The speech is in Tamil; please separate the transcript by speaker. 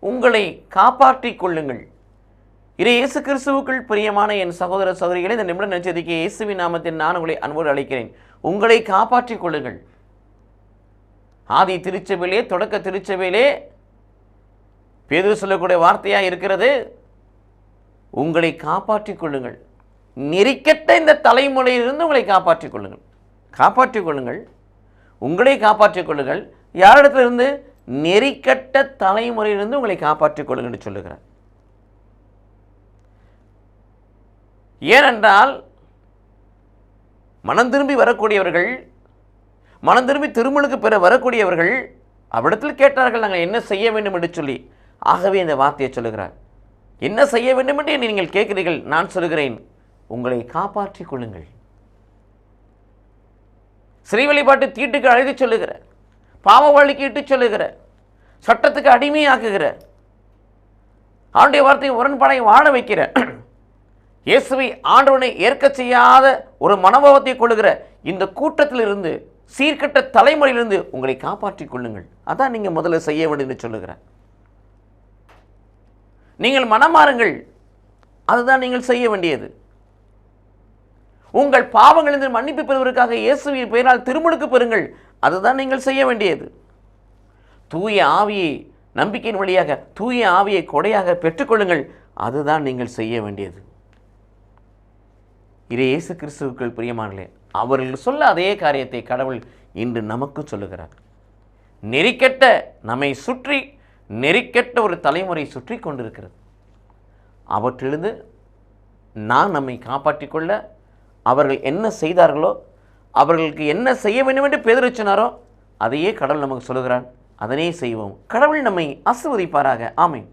Speaker 1: உங்களை காப்பாற்றிக் கொள்ளுங்கள். இதை இயேசு கிறிஸ்துவுக்குள் பிரியமான என் சகோதர சகோதரிகளை இந்த நிமிட நினைச்சதுக்கு இயேசுவின் நாமத்தில் நான் உங்களை அன்போடு அழைக்கிறேன். உங்களை காப்பாற்றிக் கொள்ளுங்கள். ஆதி திருச்சபையிலே தொடக்க திருச்சபையிலே பேதுரு சொல்லக்கூடிய வார்த்தையாக இருக்கிறது? உங்களை காப்பாற்றிக் கொள்ளுங்கள். நெறிக்கட்ட இந்த தலைமுறையிலிருந்து உங்களை காப்பாற்றிக் கொள்ளுங்கள். காப்பாற்றிக் கொள்ளுங்கள். உங்களை காப்பாற்றிக் கொள்ளுங்கள். யாரிடத்திலிருந்து? நெறிக்கட்ட தலைமுறையிலிருந்து உங்களை காப்பாற்றிக் கொள்ளுங்கள் என்று சொல்லுகிறார். ஏனென்றால் மனம் திரும்பி வரக்கூடியவர்கள் மனம் திரும்பி திருமணுக்கு பிற வரக்கூடியவர்கள் அவ்விடத்தில் கேட்டார்கள் நாங்கள் என்ன செய்ய வேண்டும்? என்று சொல்லி ஆகவே இந்த வார்த்தையை சொல்லுகிறார். என்ன செய்ய வேண்டும் என்று நீங்கள் கேட்கிறீர்கள் நான் சொல்லுகிறேன். உங்களை காப்பாற்றிக் கொள்ளுங்கள். சிறை வழிபாட்டு தீட்டுக்கு அழைத்து சொல்லுகிறார். பாவ வழிக்கு இட்டு சொல்லுகிற சட்டத்துக்கு அடிமையாக்குகிற ஆண்டுடைய வார்த்தையை உடன்பாடை வாழ வைக்கிற இயேசுவை ஆண்டவனை ஏற்க செய்யாத ஒரு மனோபாவத்தை கொள்ளுகிற இந்த கூட்டத்திலிருந்து சீர்கட்ட தலைமுறையிலிருந்து உங்களை காப்பாற்றிக் கொள்ளுங்கள். அதான் நீங்கள் முதல்ல செய்ய வேண்டும் சொல்லுகிறேன் நீங்கள் மனமாறுங்கள் அதுதான் நீங்கள் செய்ய வேண்டியது. உங்கள் பாவங்களிலிருந்து மன்னிப்பு பெறுவதற்காக இயேசுவின் பெயரால் திருமுழுக்கு பெறுங்கள். அதுதான் நீங்கள் செய்ய வேண்டியது. தூய ஆவியை நம்பிக்கையின் வழியாக தூய ஆவியை கொடையாக பெற்றுக்கொள்ளுங்கள். அதுதான் நீங்கள் செய்ய வேண்டியது. இதே இயேசு கிறிஸ்துவுக்குள் பிரியமானே அவர்கள் சொல்ல அதே காரியத்தை கடவுள் இன்று நமக்கு சொல்லுகிறார். நெறிக்கெட்ட நம்மை சுற்றி நெறிக்கெட்ட ஒரு தலைமுறை சுற்றி கொண்டிருக்கிறது. அவற்றிலிருந்து நான் நம்மை காப்பாற்றிக் கொள்ள அவர்கள் என்ன செய்தார்களோ அவர்களுக்கு என்ன செய்ய வேண்டும் என்று பேதரிச்சனாரோ அதையே கடவுள் நமக்கு சொல்லுகிறான் அதனே செய்வோம். கடவுள் நம்மை ஆசிர்வதிப்பாராக ஆமை